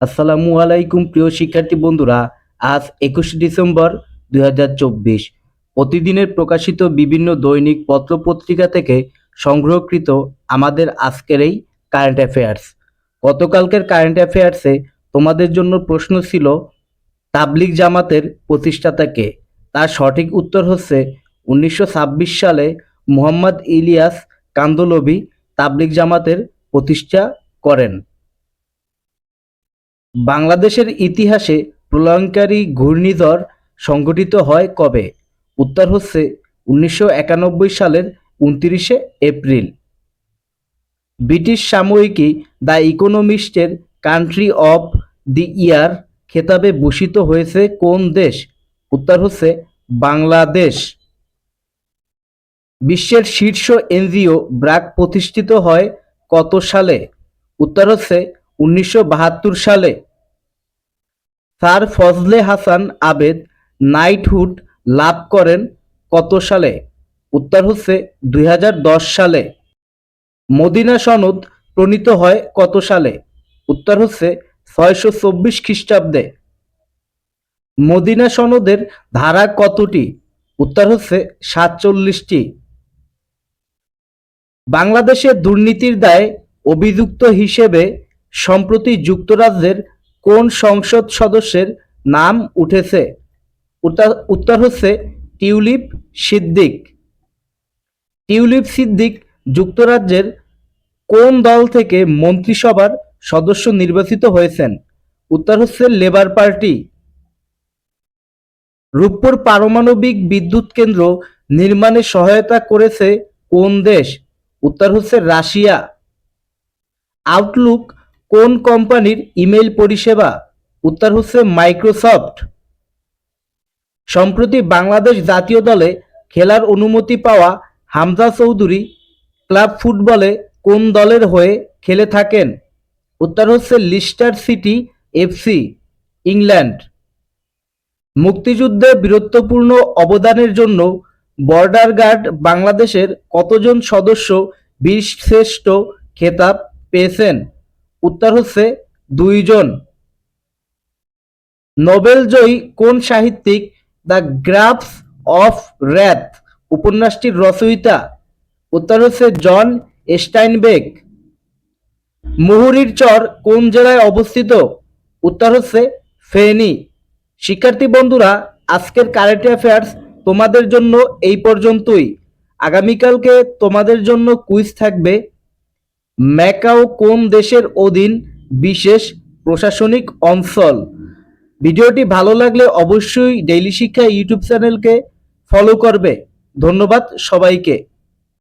আসসালামু আলাইকুম, প্রিয় শিক্ষার্থী বন্ধুরা। আজ একুশে ডিসেম্বর দু হাজার চব্বিশ। প্রতিদিনের প্রকাশিত বিভিন্ন দৈনিক পত্রপত্রিকা থেকে সংগ্রহকৃত আমাদের আজকের এই কারেন্ট অ্যাফেয়ার্স গতকালকের কারেন্ট অ্যাফেয়ার্সে তোমাদের জন্য প্রশ্ন ছিল, তাবলিগ জামাতের প্রতিষ্ঠাতা কে? তার সঠিক উত্তর হচ্ছে উনিশশো ছাব্বিশ সালে মুহাম্মদ ইলিয়াস কান্দলবি তাবলিগ জামাতের প্রতিষ্ঠা করেন। বাংলাদেশের ইতিহাসে প্রলয়ঙ্কারী ঘূর্ণিঝড় সংঘটিত হয় কবে? উত্তর হচ্ছে উনিশশো একানব্বই সালের উনত্রিশে এপ্রিল। ব্রিটিশ সাময়িকী দ্য ইকোনমিস্টের কান্ট্রি অফ দি ইয়ার খেতাবে ভূষিত হয়েছে কোন দেশ? উত্তর হচ্ছে বাংলাদেশ। বিশ্বের শীর্ষ এনজিও ব্র্যাক প্রতিষ্ঠিত হয় কত সালে? উত্তর হচ্ছে উনিশশো বাহাত্তর সালে। স্যার ফজলে হাসান আবেদ নাইটহুড লাভ করেন কত সালে? উত্তর হচ্ছে দুই হাজার দশ সালে। মদিনা সনদ প্রণীত হয় কত সালে? উত্তর হচ্ছে ছয়শো চব্বিশ খ্রিস্টাব্দে। মদিনা সনদের ধারা কতটি? উত্তর হচ্ছে সাতচল্লিশটি। বাংলাদেশের দুর্নীতির দায়ে অভিযুক্ত হিসেবে সম্প্রতি যুক্তরাজ্যের কোন সংসদ সদস্যের নাম উঠেছে? উত্তর হচ্ছে টিউলিপ সিদ্দিক। টিউলিপ সিদ্দিক যুক্তরাজ্যের কোন দল থেকে মন্ত্রিসভার সদস্য নির্বাচিত হয়েছেন? উত্তর হচ্ছে লেবার পার্টি। রূপপুর পারমাণবিক বিদ্যুৎ কেন্দ্র নির্মাণে সহায়তা করেছে কোন দেশ? উত্তর হচ্ছে রাশিয়া। আউটলুক কোন কোম্পানির ইমেল পরিষেবা? উত্তর হচ্ছে মাইক্রোসফট। সম্প্রতি বাংলাদেশ জাতীয় দলে খেলার অনুমতি পাওয়া হামজা চৌধুরী ক্লাব ফুটবলে কোন দলের হয়ে খেলে থাকেন? উত্তর হচ্ছে লিস্টার সিটি এফসি ইংল্যান্ড। মুক্তিযুদ্ধে বীরত্বপূর্ণ অবদানের জন্য বর্ডার গার্ড বাংলাদেশের কতজন সদস্য বীরশ্রেষ্ঠ খেতাব পেয়েছেন? উত্তর হচ্ছে দুইজন। নোবেল জয়ী কোন সাহিত্যিক? দ্য গ্রাফস অফ র্যাথ, উপন্যাসটির রচয়িতা। উত্তর হচ্ছে জন স্টাইনবেক মুহুরীর চর কোন জেলায় অবস্থিত? উত্তর হচ্ছে ফেনী। শিক্ষার্থী বন্ধুরা, আজকের কারেন্ট অ্যাফেয়ার্স তোমাদের জন্য এই পর্যন্তই। আগামীকালকে তোমাদের জন্য কুইজ থাকবে। ম্যাকাও কোন দেশের অধীন বিশেষ প্রশাসনিক অঞ্চল? ভিডিওটি ভালো লাগলে অবশ্যই ডেইলি শিক্ষা ইউটিউব চ্যানেলকে ফলো করবে। ধন্যবাদ সবাইকে।